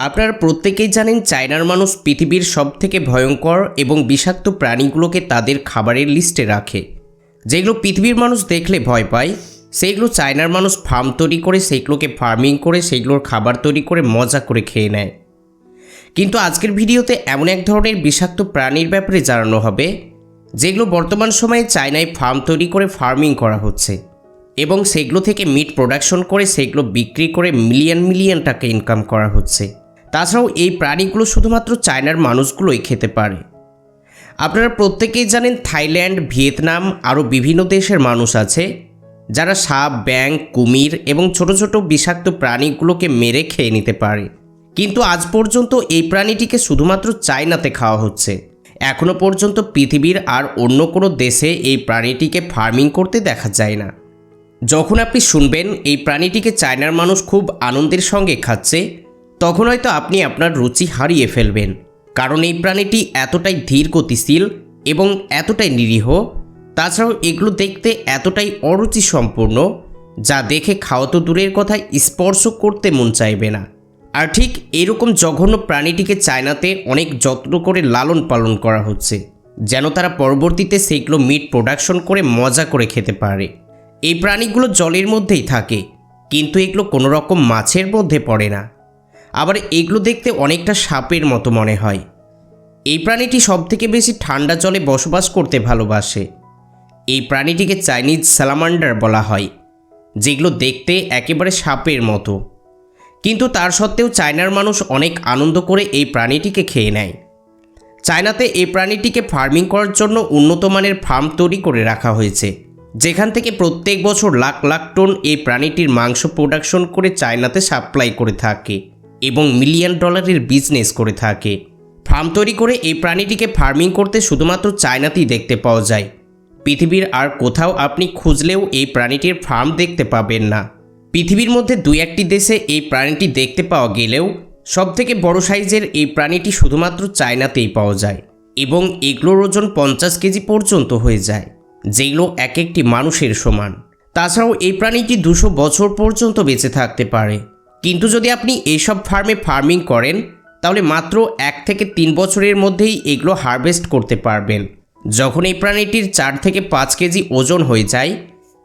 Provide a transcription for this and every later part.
আপনারা প্রত্যেকেই জানেন চায়নার মানুষ পৃথিবীর সবথেকে ভয়ঙ্কর এবং বিষাক্ত প্রাণীগুলোকে তাদের খাবারের লিস্টে রাখে। যেগুলো পৃথিবীর মানুষ দেখলে ভয় পায় সেইগুলো চায়নার মানুষ ফার্ম তৈরি করে সেইগুলোকে ফার্মিং করে সেইগুলোর খাবার তৈরি করে, মজা করে খেয়ে নেয়। কিন্তু আজকের ভিডিওতে এমন এক ধরনের বিষাক্ত প্রাণীর ব্যাপারে জানানো হবে, যেগুলো বর্তমান সময়ে চায়নায় ফার্ম তৈরি করে ফার্মিং করা হচ্ছে। এবং সেগুলো থেকে মিট প্রোডাকশন করে সেগুলো বিক্রি করে মিলিয়ন মিলিয়ন টাকা ইনকাম করা হচ্ছে। তাছাড়াও এই প্রাণীগুলো শুধুমাত্র চায়নার মানুষগুলোই খেতে পারে। আপনারা প্রত্যেকেই জানেন থাইল্যান্ড, ভিয়েতনাম আরও বিভিন্ন দেশের মানুষ আছে, যারা সাপ ব্যাং কুমির এবং ছোট ছোট বিষাক্ত প্রাণীগুলোকে মেরে খেয়ে নিতে পারে। কিন্তু আজ পর্যন্ত এই প্রাণীটিকে শুধুমাত্র চায়নাতে খাওয়া হচ্ছে। এখনও পর্যন্ত পৃথিবীর আর অন্য কোনো দেশে এই প্রাণীটিকে ফার্মিং করতে দেখা যায় না। যখন আপনি শুনবেন এই প্রাণীটিকে চায়নার মানুষ খুব আনন্দের সঙ্গে খাচ্ছে, তখন হয়তো আপনি আপনার রুচি হারিয়ে ফেলবেন। কারণ এই প্রাণীটি এতটাই ধীর গতিশীল এবং এতটাই নিরীহ, তাছাড়াও এগুলো দেখতে এতটাই অরুচি সম্পূর্ণ যা দেখে খাওয়া তো দূরের কথায় স্পর্শ করতে মন চাইবে না। আর ঠিক এরকম জঘন্য প্রাণীটিকে চায়নাতে অনেক যত্ন করে লালন পালন করা হচ্ছে, যেন তারা পরবর্তীতে সেগুলো মিট প্রোডাকশন করে মজা করে খেতে পারে। এই প্রাণীগুলো জলের মধ্যেই থাকে, কিন্তু এগুলো কোনো রকম মাছের মধ্যে পড়ে না। আবার এগুলো দেখতে অনেকটা সাপের মতো মনে হয়। এই প্রাণীটি সবথেকে বেশি ঠান্ডা জলে বসবাস করতে ভালোবাসে। এই প্রাণীটিকে চাইনিজ স্যালামান্ডার বলা হয়, যেগুলো দেখতে একেবারে সাপের মতো। কিন্তু তার সত্ত্বেও চায়নার মানুষ অনেক আনন্দ করে এই প্রাণীটিকে খেয়ে নেয়। চায়নাতে এই প্রাণীটিকে ফার্মিং করার জন্য উন্নত মানের ফার্ম তৈরি করে রাখা হয়েছে। যেখান থেকে প্রত্যেক বছর লাখ লাখ টন এই প্রাণীটির মাংস প্রোডাকশন করে চায়নাতে সাপ্লাই করে থাকে এবং মিলিয়ন ডলারের বিজনেস করে থাকে। ফার্ম তৈরি করে এই প্রাণীটিকে ফার্মিং করতে শুধুমাত্র চায়নাতেই দেখতে পাওয়া যায়। পৃথিবীর আর কোথাও আপনি খুঁজলেও এই প্রাণীটির ফার্ম দেখতে পাবেন না। পৃথিবীর মধ্যে দুই একটি দেশে এই প্রাণীটি দেখতে পাওয়া গেলেও সবথেকে বড় সাইজের এই প্রাণীটি শুধুমাত্র চায়নাতেই পাওয়া যায় এবং এগুলোর ওজন পঞ্চাশ কেজি পর্যন্ত হয়ে যায়। যেগুলো এক একটি মানুষের সমান। তাছাড়াও এই প্রাণীটি দুশো বছর পর্যন্ত বেঁচে থাকতে পারে। কিন্তু যদি আপনি এইসব ফার্মে ফার্মিং করেন, তাহলে মাত্র এক থেকে তিন বছরের মধ্যেই এগুলো হারভেস্ট করতে পারবেন। যখন এই প্রাণীটির চার থেকে পাঁচ কেজি ওজন হয়ে যায়,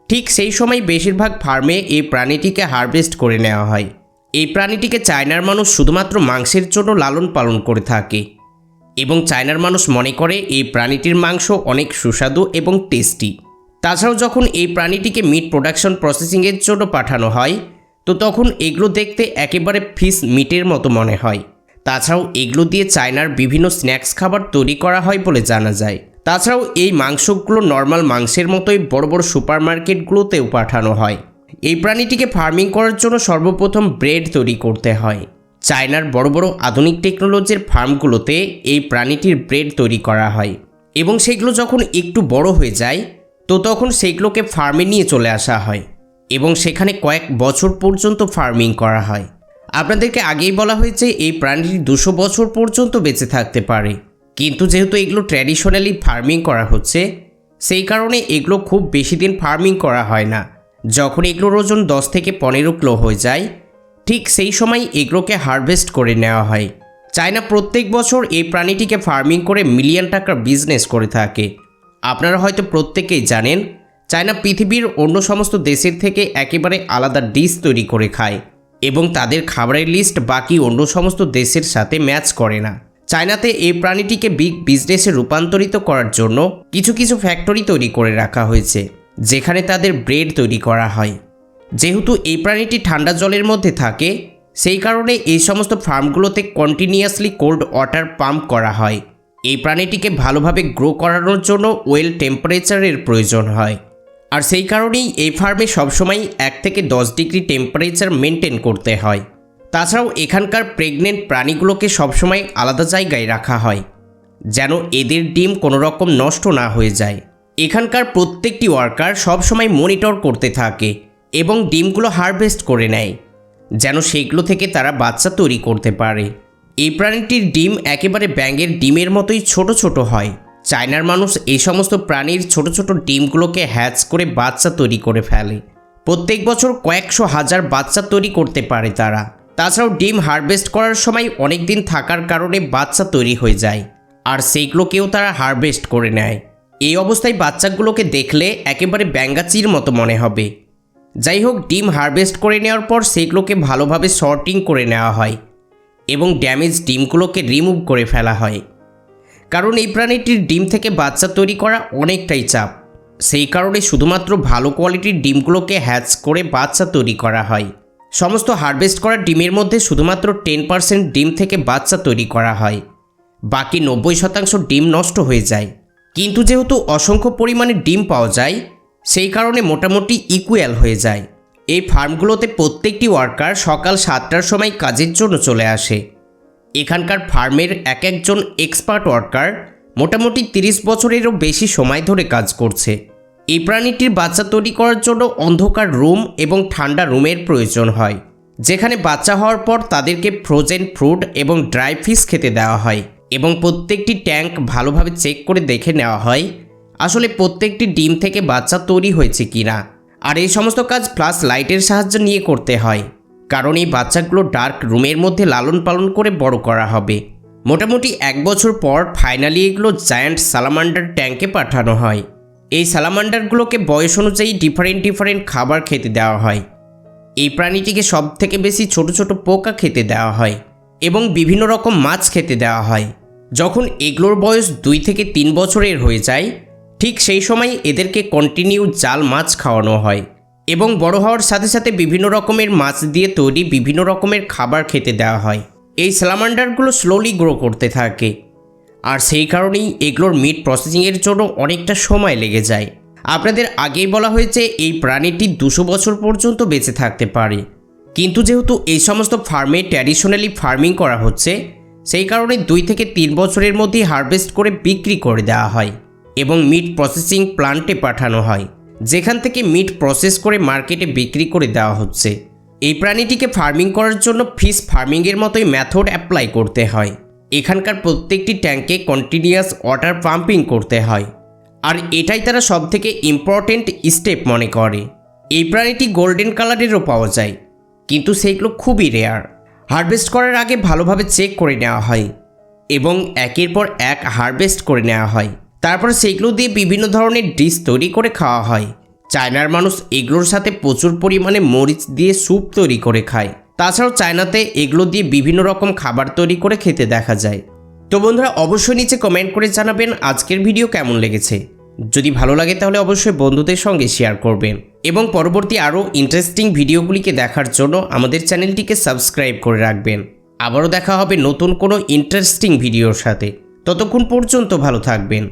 ঠিক সেই সময় বেশিরভাগ ফার্মে এই প্রাণীটিকে হারভেস্ট করে নেওয়া হয়। এই প্রাণীটিকে চায়নার মানুষ শুধুমাত্র মাংসের জন্য লালন পালন করে থাকে। এবং চায়নার মানুষ মনে করে এই প্রাণীটির মাংস অনেক সুস্বাদু এবং টেস্টি। তাছাড়াও যখন এই প্রাণীটিকে মিট প্রোডাকশন প্রসেসিংয়ের জন্য পাঠানো হয়, তো তখন এগুলো দেখতে একেবারে ফিশ মিটের মতো মনে হয়। তাছাড়াও এগুলো দিয়ে চায়নার বিভিন্ন স্ন্যাক্স খাবার তৈরি করা হয় বলে জানা যায়। তাছাড়াও এই মাংসগুলো নর্মাল মাংসের মতোই বড় বড় সুপার মার্কেটগুলোতেও পাঠানো হয়। এই প্রাণীটিকে ফার্মিং করার জন্য সর্বপ্রথম ব্রেড তৈরি করতে হয়। চায়নার বড় বড় আধুনিক টেকনোলজির ফার্মগুলোতে এই প্রাণীটির ব্রেড তৈরি করা হয় এবং সেগুলো যখন একটু বড় হয়ে যায়, তো তখন সেগুলোকে ফার্মে নিয়ে চলে আসা হয় এবং সেখানে কয়েক বছর পর্যন্ত ফার্মিং করা হয়। আপনাদেরকে আগেই বলা হয়েছে এই প্রাণীটি দুশো বছর পর্যন্ত বেঁচে থাকতে পারে। কিন্তু যেহেতু এগুলো ট্র্যাডিশনালি ফার্মিং করা হচ্ছে, সেই কারণে এগুলো খুব বেশি দিন ফার্মিং করা হয় না। যখন এগুলোর ওজন দশ থেকে পনেরো কিলো হয়ে যায় ঠিক সেই সময় এগুলোকে হারভেস্ট করে নেওয়া হয়। চায়না প্রত্যেক বছর এই প্রাণীটিকে ফার্মিং করে মিলিয়ন টাকার বিজনেস করে থাকে। আপনারা হয়তো প্রত্যেকেই জানেন, চায়না পৃথিবীর অন্য সমস্ত দেশের থেকে একেবারে আলাদা ডিশ তৈরি করে খায় এবং তাদের খাবারের লিস্ট বাকি অন্য সমস্ত দেশের সাথে ম্যাচ করে না। চায়নাতে এই প্রাণীটিকে বিগ বিজনেসে রূপান্তরিত করার জন্য কিছু কিছু ফ্যাক্টরি তৈরি করে রাখা হয়েছে, যেখানে তাদের ব্রেড তৈরি করা হয়। যেহেতু এই প্রাণীটি ঠান্ডা জলের মধ্যে থাকে, সেই কারণে এই সমস্ত ফার্মগুলোতে কন্টিনিউয়াসলি কোল্ড ওয়াটার পাম্প করা হয়। এই প্রাণীটিকে ভালোভাবে গ্রো করানোর জন্য ওয়েল টেম্পারেচারের প্রয়োজন হয়। আর সেই কারণেই এই ফার্মে সবসময় এক থেকে দশ ডিগ্রি টেম্পারেচার মেনটেন করতে হয়। তাছাড়াও এখানকার প্রেগনেন্ট প্রাণীগুলোকে সবসময় আলাদা জায়গায় রাখা হয়, যেন এদের ডিম কোনো রকম নষ্ট না হয়ে যায়। এখানকার প্রত্যেকটি ওয়ার্কার সবসময় মনিটর করতে থাকে এবং ডিমগুলো হারভেস্ট করে নেয়, যেন সেগুলো থেকে তারা বাচ্চা তৈরি করতে পারে। এই প্রাণীটির ডিম একেবারে ব্যাঙের ডিমের মতোই ছোট ছোট হয়। চায়নার মানুষ এই সমস্ত প্রাণীর ছোট ছোট ডিমগুলোকে হ্যাচ করে বাচ্চা তৈরি করে ফেলে। প্রত্যেক বছর কয়েকশো হাজার বাচ্চা তৈরি করতে পারে তারা। তাছাড়াও ডিম হারভেস্ট করার সময় অনেক দিন থাকার কারণে বাচ্চা তৈরি হয়ে যায়, আর সেইগুলোকেও তারা হারভেস্ট করে নেয়। এই অবস্থায় বাচ্চাগুলোকে দেখলে একেবারে ব্যাঙ্গাচির মতো মনে হবে। যাই হোক ডিম হারভেস্ট করে নেওয়ার পর সেগুলোকে ভালোভাবে শর্টিং করে নেওয়া হয় এবং ড্যামেজ ডিমগুলোকে রিমুভ করে ফেলা হয়। কারণ এই প্রাণীটির ডিম থেকে বাচ্চা তৈরি করা অনেকটাই চাপ। সেই কারণে শুধুমাত্র ভালো কোয়ালিটির ডিমগুলোকে হ্যাচ করে বাচ্চা তৈরি করা হয়। সমস্ত হারভেস্ট করা ডিমের মধ্যে শুধুমাত্র টেন পার্সেন্ট ডিম থেকে বাচ্চা তৈরি করা হয়। বাকি নব্বই শতাংশ ডিম নষ্ট হয়ে যায়। কিন্তু যেহেতু অসংখ্য পরিমাণে ডিম পাওয়া যায় সেই কারণে মোটামুটি ইকুয়াল হয়ে যায়। এই ফার্মগুলোতে প্রত্যেকটি ওয়ার্কার সকাল সাতটার সময় কাজের জন্য চলে আসে। এখানকার ফার্মের এক একজন এক্সপার্ট ওয়ার্কার মোটামুটি তিরিশ বছরেরও বেশি সময় ধরে কাজ করছে। এই প্রাণীটির বাচ্চা তৈরি করার জন্য অন্ধকার রুম এবং ঠান্ডা রুমের প্রয়োজন হয়, যেখানে বাচ্চা হওয়ার পর তাদেরকে ফ্রোজেন ফ্রুট এবং ড্রাই ফিশ খেতে দেওয়া হয় এবং প্রত্যেকটি ট্যাঙ্ক ভালোভাবে চেক করে দেখে নেওয়া হয় আসলে প্রত্যেকটি ডিম থেকে বাচ্চা তৈরি হয়েছে কিনা? আর এই সমস্ত কাজ প্লাস লাইটের সাহায্য নিয়ে করতে হয়। কারণ এই বাচ্চাগুলো ডার্ক রুমের মধ্যে লালন পালন করে বড় করা হবে। মোটামুটি এক বছর পর ফাইনালি এগুলো জায়ান্ট সালামান্ডার ট্যাঙ্কে পাঠানো হয়। এই সালামান্ডারগুলোকে বয়স অনুযায়ী ডিফারেন্ট ডিফারেন্ট খাবার খেতে দেওয়া হয়। এই প্রাণীটিকে সব থেকে বেশি ছোট ছোট পোকা খেতে দেওয়া হয় এবং বিভিন্ন রকম মাছ খেতে দেওয়া হয়। যখন এগুলোর বয়স দুই থেকে তিন বছরের হয়ে যায় ঠিক সেই সময় এদেরকে কন্টিনিউ জাল মাছ খাওয়ানো হয় এবং বড় হওয়ার সাথে সাথে বিভিন্ন রকমের মাছ দিয়ে তৈরি বিভিন্ন রকমের খাবার খেতে দেওয়া হয়। এই স্যালামান্ডারগুলো স্লোলি গ্রো করতে থাকে। আর সেই কারণেই এগুলোর মিট প্রসেসিংয়ের জন্য অনেকটা সময় লেগে যায়। আপনাদের আগেই বলা হয়েছে এই প্রাণীটি দুশো বছর পর্যন্ত বেঁচে থাকতে পারে। কিন্তু যেহেতু এই সমস্ত ফার্মে ট্র্যাডিশনালি ফার্মিং করা হচ্ছে, সেই কারণে দুই থেকে তিন বছরের মধ্যেই হারভেস্ট করে বিক্রি করে দেওয়া হয়। এবং মিট প্রসেসিং প্লান্টে পাঠানো হয়, যেখান থেকে মিট প্রসেস করে মার্কেটে বিক্রি করে দেওয়া হচ্ছে। এই প্রাণীটিকে ফার্মিং করার জন্য ফিশ ফার্মিংয়ের মতোই মেথড অ্যাপ্লাই করতে হয়। এখানকার প্রত্যেকটি ট্যাঙ্কে কন্টিনিউয়াস ওয়াটার পাম্পিং করতে হয়। আর এটাই তারা সবথেকে ইম্পর্টেন্ট স্টেপ মনে করে। এই প্রাণীটি গোল্ডেন কালারেরও পাওয়া যায়, কিন্তু সেইগুলো খুবই রেয়ার হারভেস্ট করার আগে ভালোভাবে চেক করে নেওয়া হয়, এবং একের পর এক হারভেস্ট করে নেওয়া হয়। তারপর সেগুলো দিয়ে বিভিন্ন ধরনের ডিশ তৈরি করে খাওয়া হয়। চায়নার মানুষ এগুলোর সাথে প্রচুর পরিমাণে মরিচ দিয়ে স্যুপ তৈরি করে খায়। তাছাড়াও চায়নাতে এগুলো দিয়ে বিভিন্ন রকম খাবার তৈরি করে খেতে দেখা যায়। তো বন্ধুরা, অবশ্যই নিচে কমেন্ট করে জানাবেন আজকের ভিডিও কেমন লেগেছে। যদি ভালো লাগে তাহলে অবশ্যই বন্ধুদের সঙ্গে শেয়ার করবেন। এবং পরবর্তী আরও ইন্টারেস্টিং ভিডিওগুলিকে দেখার জন্য আমাদের চ্যানেলটিকে সাবস্ক্রাইব করে রাখবেন। আবারও দেখা হবে নতুন কোনো ইন্টারেস্টিং ভিডিওর সাথে। ততক্ষণ পর্যন্ত ভালো থাকবেন।